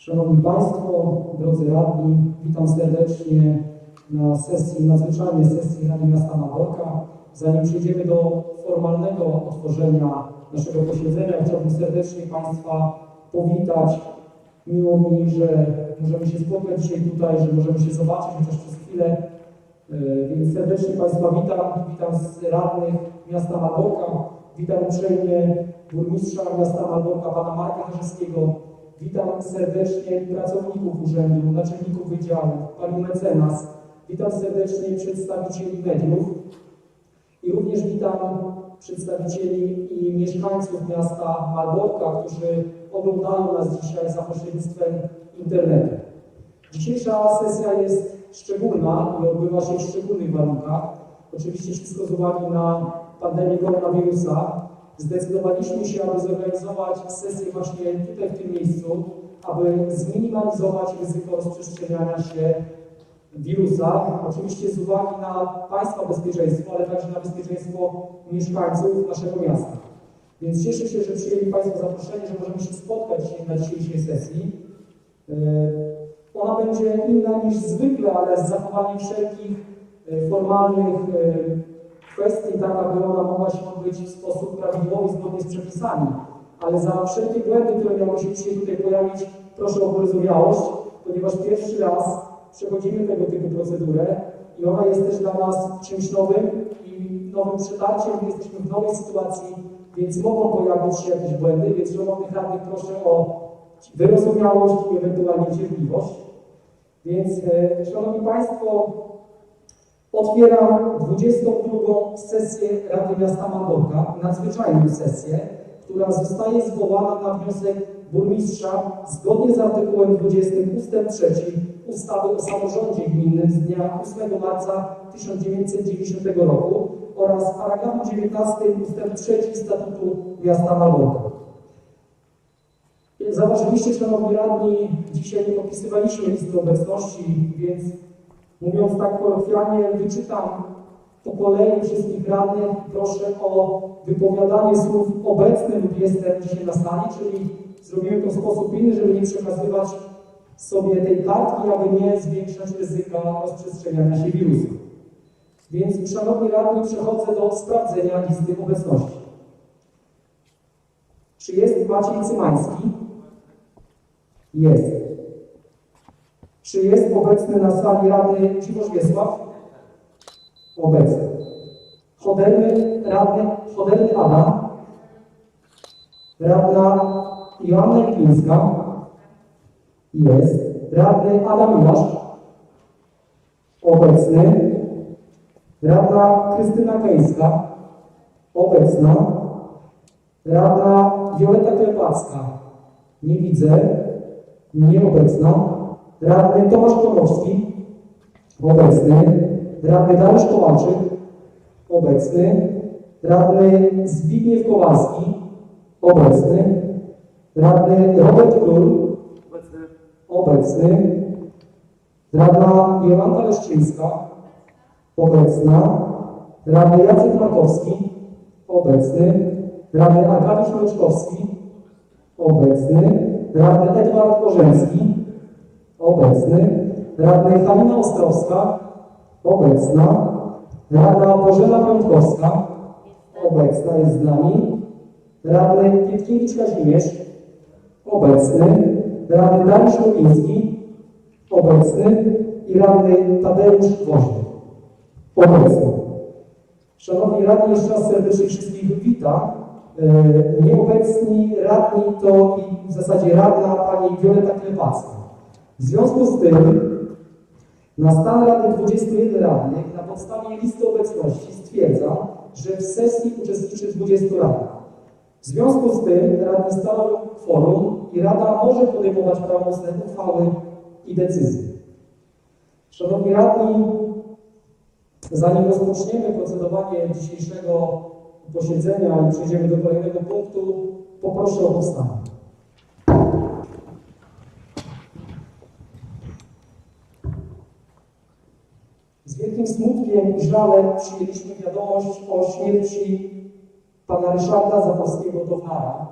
Szanowni Państwo, drodzy radni, witam serdecznie na sesji, nadzwyczajnej sesji Rady Miasta Malborka. Zanim przejdziemy do formalnego otworzenia naszego posiedzenia, chciałbym serdecznie Państwa powitać. Miło mi, że możemy się spotkać dzisiaj tutaj, że możemy się zobaczyć chociaż przez chwilę. E, Więc serdecznie Państwa witam. Witam z radnych miasta Malborka. Witam uprzejmie burmistrza miasta Malborka, pana Marka Harzewskiego. Witam serdecznie pracowników urzędu, naczelników wydziałów, pani mecenas. Witam serdecznie przedstawicieli mediów i również witam przedstawicieli i mieszkańców miasta Malborka, którzy oglądają nas dzisiaj za pośrednictwem internetu. Dzisiejsza sesja jest szczególna i odbywa się w szczególnych warunkach. Oczywiście wszystko z uwagi na pandemię koronawirusa. Zdecydowaliśmy się, aby zorganizować sesję właśnie tutaj w tym miejscu, aby zminimalizować ryzyko rozprzestrzeniania się wirusa. Oczywiście z uwagi na Państwa bezpieczeństwo, ale także na bezpieczeństwo mieszkańców naszego miasta. Więc cieszę się, że przyjęli Państwo zaproszenie, że możemy się spotkać na dzisiejszej sesji. E, Ona będzie inna niż zwykle, ale z zachowaniem wszelkich e, formalnych e, kwestii, tak aby ona mogła się odbyć w sposób prawidłowy, zgodnie z przepisami. Ale za wszelkie błędy, które miały się dzisiaj tutaj pojawić, proszę o wyrozumiałość, ponieważ pierwszy raz przechodzimy tego typu procedurę i ona jest też dla nas czymś nowym i nowym przetarciem, jesteśmy w nowej sytuacji, więc mogą pojawić się jakieś błędy, więc szanownych radnych proszę o wyrozumiałość i ewentualnie cierpliwość. Więc, e, Szanowni Państwo, otwieram 22. sesję Rady Miasta Malborka, nadzwyczajną sesję, która zostaje zwołana na wniosek burmistrza zgodnie z artykułem 20 ust. 3 ustawy o samorządzie gminnym z dnia 8 marca 1990 roku oraz paragrafu 19 ust. 3 statutu miasta Malborka. Zauważyliście, Szanowni Radni, dzisiaj nie podpisywaliśmy listy obecności, więc mówiąc tak kolokwialnie, wyczytam po kolei wszystkich radnych. Proszę o wypowiadanie słów obecny lub jestem dzisiaj na sali, czyli zrobimy to w sposób inny, żeby nie przekazywać sobie tej kartki, aby nie zwiększać ryzyka rozprzestrzeniania się wirusa. Więc, Szanowni Radni, przechodzę do sprawdzenia listy obecności. Czy jest Maciej Cymański? Jest. Czy jest obecny na sali radny Dziwosz Wiesław? Obecny. Chodelny radny, chodelny Adam. Radna Joanna Lipińska. Jest. Radny Adam Miłosz. Obecny. Radna Krystyna Kejska. Obecna. Radna Wioleta Klepacka. Nie widzę. Nieobecna. Radny Tomasz Komorowski. Obecny. Radny Dariusz Kołaczyk. Obecny. Radny Zbigniew Kowalski. Obecny. Radny Robert Król. Obecny. Radna Jolanta Leszczyńska. Obecna. Radny Jacek Markowski. Obecny. Radny Arkadiusz Mroczkowski. Obecny. Radny Edward Korzęski. Obecny. Radny Halina Ostrowska. Obecna. Radna Bożena Piątkowska. Obecna jest z nami. Radny Pietkiewicz Kazimierz. Obecny. Radny Dariusz Lubiński. Obecny. I radny Tadeusz Woźny. Obecny. Szanowni radni, jeszcze raz serdecznie wszystkich witam. E, Nieobecni radni to i w zasadzie radna pani Wioleta Klepacka. W związku z tym na stan Rady 21 radnych na podstawie listy obecności stwierdzam, że w sesji uczestniczy 20 radnych. W związku z tym radni stanowią kworum i Rada może podejmować prawomocne uchwały i decyzje. Szanowni radni, zanim rozpoczniemy procedowanie dzisiejszego posiedzenia i przejdziemy do kolejnego punktu, poproszę o powstanie. Z wielkim smutkiem i żalem przyjęliśmy wiadomość o śmierci pana Ryszarda Zapolskiego Downara,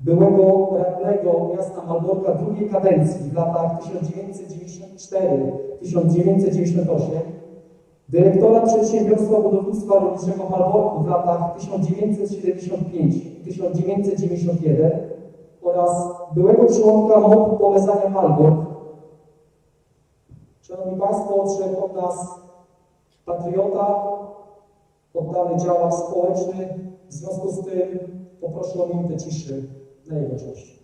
byłego radnego miasta Malborka drugiej kadencji w latach 1994-1998, dyrektora Przedsiębiorstwa Budownictwa Rolniczego Malborku w latach 1975 i 1991 oraz byłego członka MOP Powiązania Malbork. Szanowni Państwo, odszedł od nas patriota, oddany działacz społeczny. W związku z tym poproszę o minutę ciszy na jego cześć.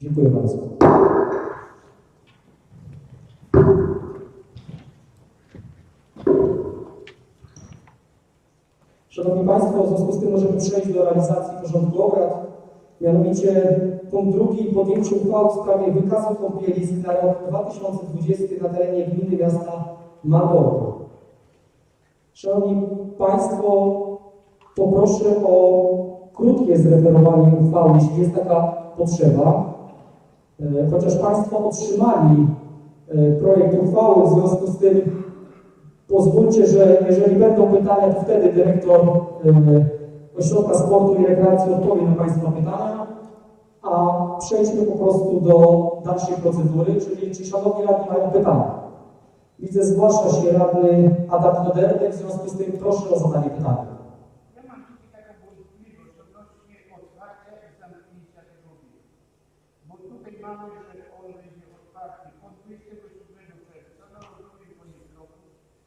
Dziękuję bardzo. Szanowni Państwo, w związku z tym możemy przejść do realizacji porządku obrad. Mianowicie punkt drugi, podjęcie uchwały w sprawie wykazu kąpielisk na rok 2020 na terenie gminy miasta Malborka. Szanowni Państwo, poproszę o krótkie zreferowanie uchwały, jeśli jest taka potrzeba. E, Chociaż Państwo otrzymali e, projekt uchwały, w związku z tym pozwólcie, że jeżeli będą pytania, to wtedy dyrektor e, Ośrodka Sportu i Rekreacji odpowie na Państwa pytania, a przejdźmy po prostu do dalszej procedury, czyli czy szanowni radni mają pytania? Widzę, zgłasza się radny Adam Noderny, w związku z tym proszę o zadanie pytania. Mamy, że on będzie od 27 czerwca,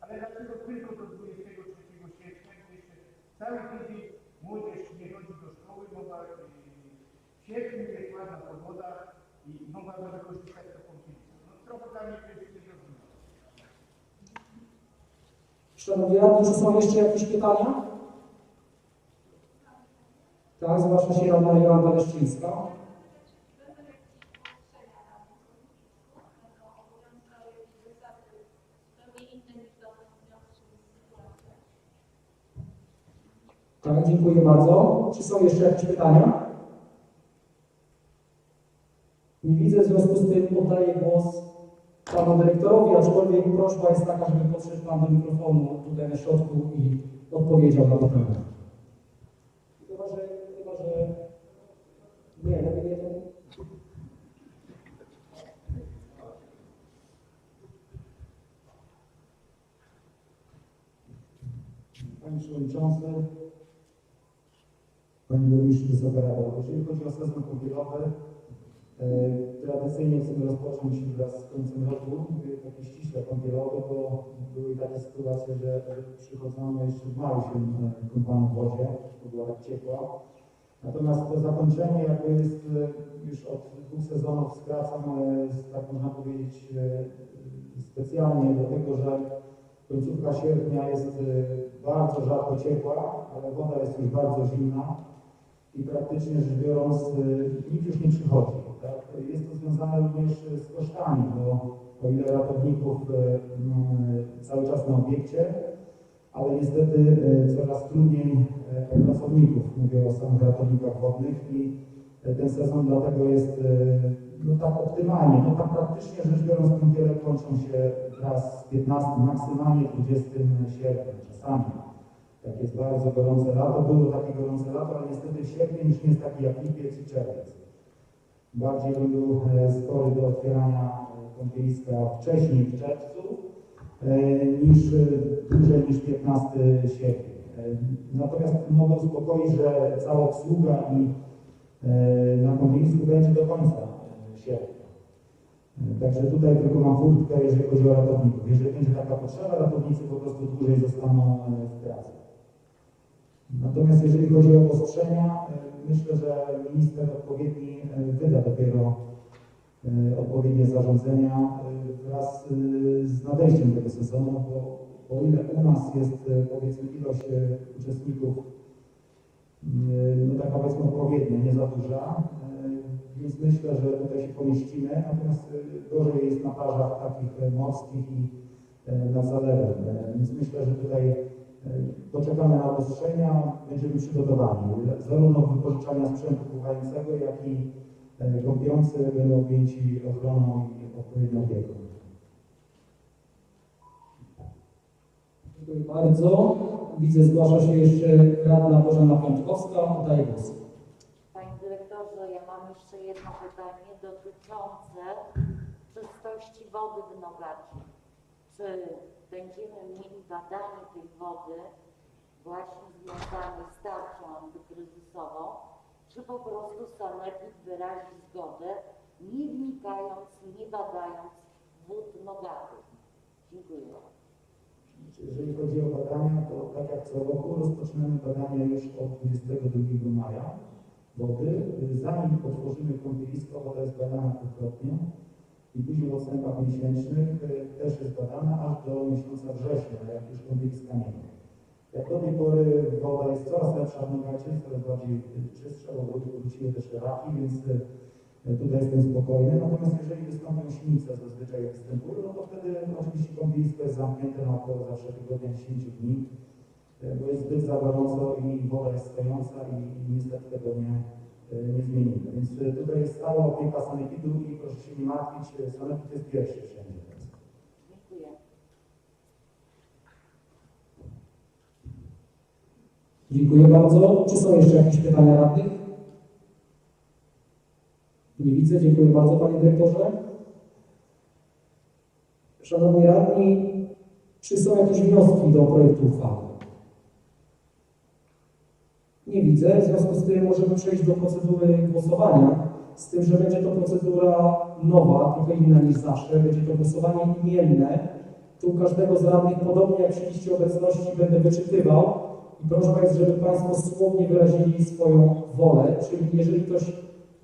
ale dlaczego tylko do 23 sierpnia, młodzież nie chodzi do szkoły, yy, w sierpniu jest ładna pogoda i mogłaby wykorzystać to kąpielisko. No trochę dla mnie to jest niezrozumiałe. Szanowni radni, czy są jeszcze jakieś pytania? Tak, zgłasza się radna Jolanta Leszczyńska. Tak, dziękuję bardzo. Czy są jeszcze jakieś pytania? Nie widzę, w związku z tym oddaję głos panu dyrektorowi, aczkolwiek prośba jest taka, żeby podszedł pan do mikrofonu tutaj na środku i odpowiedział na pytania. Chyba, że, chyba, że... Nie, lepiej nie to... Panie Przewodniczący, Panie Burmistrzu Wysoka Rado, jeżeli chodzi o sezon kąpielowy, e, tradycyjnie chcemy rozpocząć wraz z końcem roku, taki ściśle kąpielowy, bo były takie sytuacje, że przychodzono jeszcze w maju się kąpano w wodzie, bo była tak ciepła. Natomiast to zakończenie jakby jest e, już od dwóch sezonów skracam, tak można powiedzieć, e, specjalnie, dlatego że Końcówka sierpnia jest bardzo rzadko ciepła, ale woda jest już bardzo zimna i praktycznie rzecz biorąc y, nikt już nie przychodzi. Tak? Jest to związane również z kosztami, bo o ile ratowników y, y, cały czas na obiekcie, ale niestety coraz trudniej pracowników, mówię o samych ratownikach wodnych i ten sezon dlatego jest no tak optymalnie. No tam praktycznie rzecz biorąc kąpiele kończą się raz z 15, maksymalnie 20 sierpnia czasami. Jak jest bardzo gorące lato, było takie gorące lato, ale niestety sierpień już nie jest taki jak lipiec i czerwiec. Bardziej bym był e, skory do otwierania e, kąpieliska wcześniej w czerwcu e, niż dłużej niż 15 sierpień. E, Natomiast mogę uspokoić, że cała obsługa i na kąpielisku będzie do końca sierpnia. Także tutaj tylko mam furtkę, jeżeli chodzi o ratowników. Jeżeli będzie taka potrzeba, ratownicy po prostu dłużej zostaną w pracy. Natomiast jeżeli chodzi o obostrzenia, e, myślę, że minister odpowiedni e, wyda dopiero e, odpowiednie zarządzenia wraz z nadejściem tego sezonu, bo o ile u nas jest powiedzmy ilość uczestników no taka powiedzmy odpowiednia, nie za duża, więc myślę, że tutaj się pomieścimy, natomiast gorzej jest na plażach takich morskich i nad zalewem, E, więc myślę, że tutaj poczekamy na obostrzenia, będziemy przygotowani, zarówno wypożyczania sprzętu pływającego, jak i e, kąpiący będą objęci ochroną i odpowiednią opieką. Dziękuję bardzo. Widzę, zgłasza się jeszcze radna Bożena Piątkowska. Oddaję głos. Panie dyrektorze, ja mam jeszcze jedno pytanie dotyczące czystości wody w Nogacie. Czy będziemy mieli badanie tej wody właśnie związane z tarczą antykryzysową, czy po prostu sanepid wyrazi zgodę, nie wnikając, nie badając wód Nogaty? Dziękuję. Jeżeli chodzi o badania, to tak jak co roku rozpoczynamy badania już od 22 maja wody. Zanim otworzymy kąpielisko, woda jest badana dwukrotnie i później w odstępach miesięcznych y, też jest badana aż do miesiąca września, jak już kąpieliska nie ma. Jak do tej pory woda jest coraz lepsza w Nogacie, coraz bardziej czystsza, bo wróciły też raki, więc y, tutaj jestem spokojny. Natomiast jeżeli wystąpią sinice, zazwyczaj jak występują, no to wtedy oczywiście kąpielisko jest zamknięte na około zawsze tygodnia 10 dni, y, bo jest zbyt za gorąco i woda jest stojąca i, i niestety tego nie, nie zmienimy. Więc y, tutaj jest stała opieka sanepidu i proszę się nie martwić, y, sanepid jest pierwszy wszędzie. Dziękuję. Dziękuję bardzo. Czy są jeszcze jakieś pytania radnych? Nie widzę. Dziękuję bardzo, panie dyrektorze. Szanowni radni, czy są jakieś wnioski do projektu uchwały? Nie widzę. W związku z tym możemy przejść do procedury głosowania. Z tym, że będzie to procedura nowa, trochę inna niż zawsze. Będzie to głosowanie imienne. Tu każdego z radnych, podobnie jak przy liście obecności, będę wyczytywał. I proszę Państwa, żeby Państwo słownie wyrazili swoją wolę, czyli jeżeli ktoś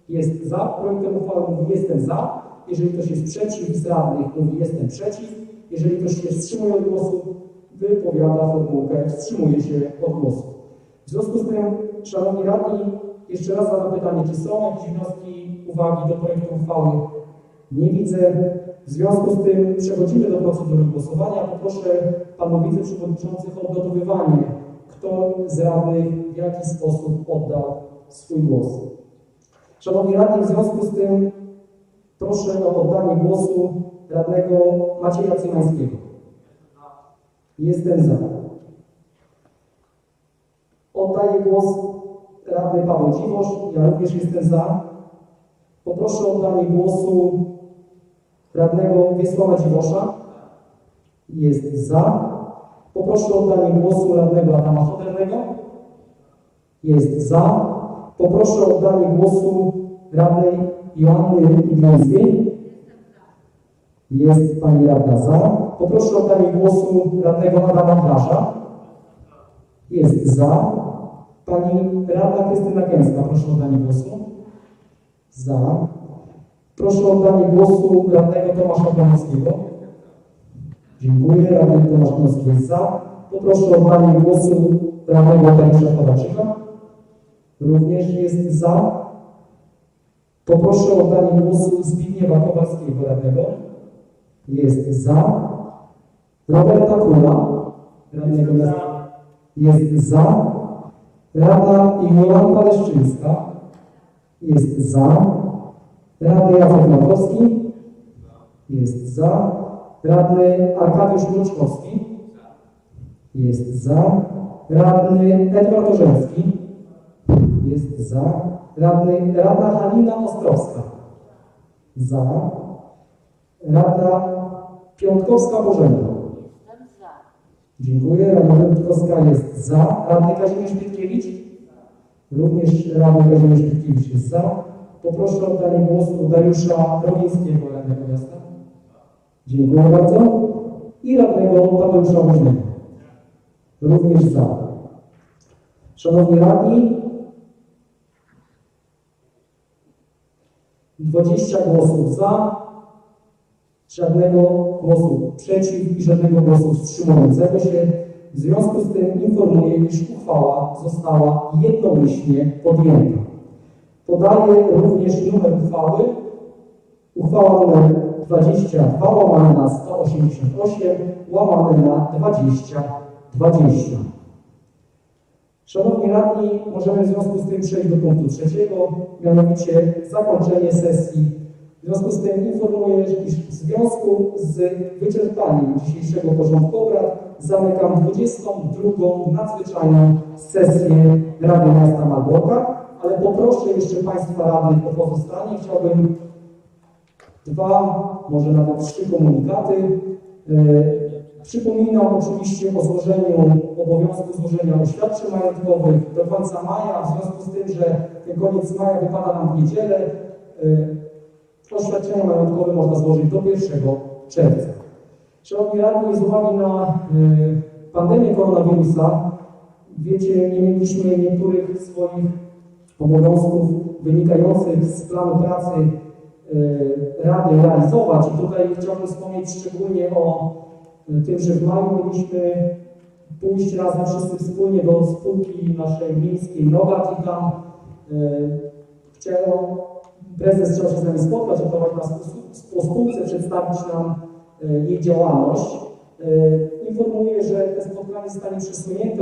jest za projektem uchwały, mówi jestem za, jeżeli ktoś jest przeciw z radnych, mówi jestem przeciw, jeżeli ktoś się wstrzymuje od głosu, wypowiada formułkę wstrzymuje się od głosu. W związku z tym, Szanowni Radni, jeszcze raz zadam pytanie, czy są jakieś wnioski, uwagi do projektu uchwały? Nie widzę. W związku z tym przechodzimy do procedury głosowania. Poproszę panów wiceprzewodniczących o odnotowywanie, kto z radnych w jaki sposób oddał swój głos. Szanowni radni, w związku z tym proszę o oddanie głosu radnego Macieja Cymańskiego. Jestem za. Oddaję głos radny Paweł Dziwosz. Ja również jestem za. Poproszę o oddanie głosu radnego Wiesława Dziwosza. Jest za. Poproszę o oddanie głosu radnego Adama Chodernego. Jest za. Poproszę o oddanie głosu radnej Joanny Ignańskiej. Jest pani radna za. Poproszę o oddanie głosu radnego Adama Blasza. Jest za. Pani radna Krystyna Gęska, proszę o oddanie głosu. Za. Proszę o oddanie głosu radnego Tomasza Klanowskiego. Dziękuję. Radny Tomasz Klanowski jest za. Poproszę o oddanie głosu radnego Tadeusza Kowaczyka. Również jest za. Poproszę o oddanie głosu Zbigniewa Kowalskiego radnego. Jest za. Roberta Kula, radnego. Jest za. Rada Jolanta Leszczyńska. Jest za. Radny Jacek Markowski. Jest za. Radny Arkadiusz Mruczkowski. Jest za. Radny Edward Orzeński. Jest za. Radny, radna Halina Ostrowska. Za. Radna Piątkowska Bożena. Dziękuję. Radna Piątkowska jest za. Radny Kazimierz Pitkiewicz. Również radny Kazimierz Pitkiewicz jest za. Poproszę o oddanie głosu Dariusza Rowińskiego, radnego miasta. Dziękuję bardzo. I radnego Tadeusza Woźnego. Również za. Szanowni radni, 20 głosów za, żadnego głosu przeciw i żadnego głosu wstrzymującego się. W związku z tym informuję, iż uchwała została jednomyślnie podjęta. Podaję również numer uchwały. Uchwała numer 22 łamane na 188 łamane na 2020. Szanowni Radni, możemy w związku z tym przejść do punktu trzeciego, mianowicie zakończenie sesji W związku z tym informuję, iż w związku z wyczerpaniem dzisiejszego porządku obrad zamykam 22. nadzwyczajną sesję Rady Miasta Malborka, ale poproszę jeszcze Państwa radnych o pozostanie. Chciałbym dwa, może nawet trzy komunikaty. E, Przypominam oczywiście o złożeniu obowiązku złożenia oświadczeń majątkowych do końca maja, w związku z tym, że koniec maja wypada nam w niedzielę. E, Oświadczenia majątkowe można złożyć do 1 czerwca. Szanowni Radni, z uwagi na y, pandemię koronawirusa, wiecie, nie mieliśmy niektórych swoich obowiązków wynikających z planu pracy y, Rady realizować. I tutaj chciałbym wspomnieć szczególnie o y, tym, że w maju mieliśmy pójść razem wszyscy wspólnie do spółki naszej miejskiej Nogat i tam y, chciał, prezes chciał się z nami spotkać, opowiedzieć nas o spółce, przedstawić nam e, jej działalność. E, Informuję, że to spotkanie zostanie przesunięte.